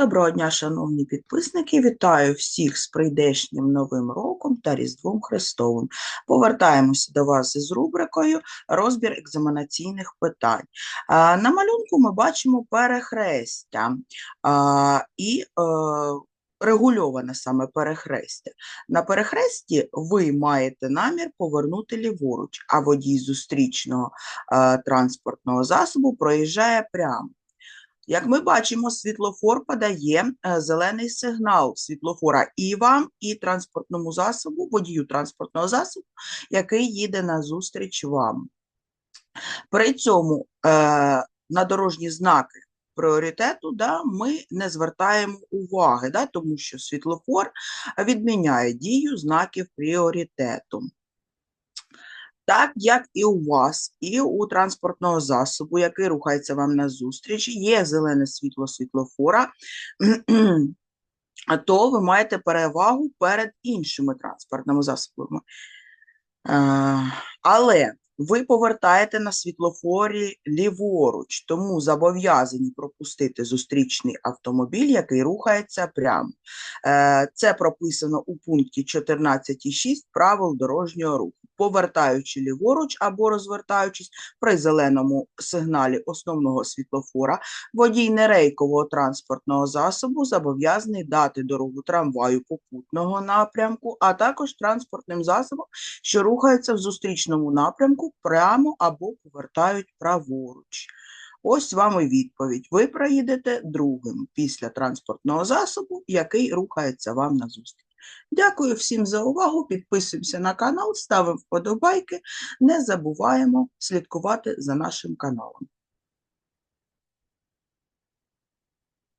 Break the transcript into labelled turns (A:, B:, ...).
A: Доброго дня, шановні підписники! Вітаю всіх з прийдешнім Новим роком та Різдвом Христовим. Повертаємося до вас із рубрикою Розбір екзаменаційних питань. На малюнку ми бачимо перехрестя і е, регульоване саме перехрестя. На перехресті ви маєте намір повернути ліворуч, а водій зустрічного е, транспортного засобу проїжджає прямо. Як ми бачимо, світлофор подає е, зелений сигнал світлофора і вам, і транспортному засобу, водію транспортного засобу, який їде назустріч вам. При цьому е, на дорожні знаки пріоритету да, ми не звертаємо уваги, да, тому що світлофор відміняє дію знаків пріоритету. Так як і у вас, і у транспортного засобу, який рухається вам назустріч, є зелене світло світлофора, то ви маєте перевагу перед іншими транспортними засобами. Е, Але ви повертаєте на світлофорі ліворуч, тому зобов'язані пропустити зустрічний автомобіль, який рухається прямо. Е, Це прописано у пункті 14.6 правил дорожнього руху. Повертаючи ліворуч або розвертаючись при зеленому сигналі основного світлофора, водій нерейкового транспортного засобу зобов'язаний дати дорогу трамваю попутного напрямку, а також транспортним засобам, що рухаються в зустрічному напрямку прямо або повертають праворуч. Ось вам і відповідь. Ви проїдете другим після транспортного засобу, який рухається вам назустріч. Дякую всім за увагу. Підписуємося на канал, ставимо вподобайки. Не забуваємо слідкувати за нашим каналом.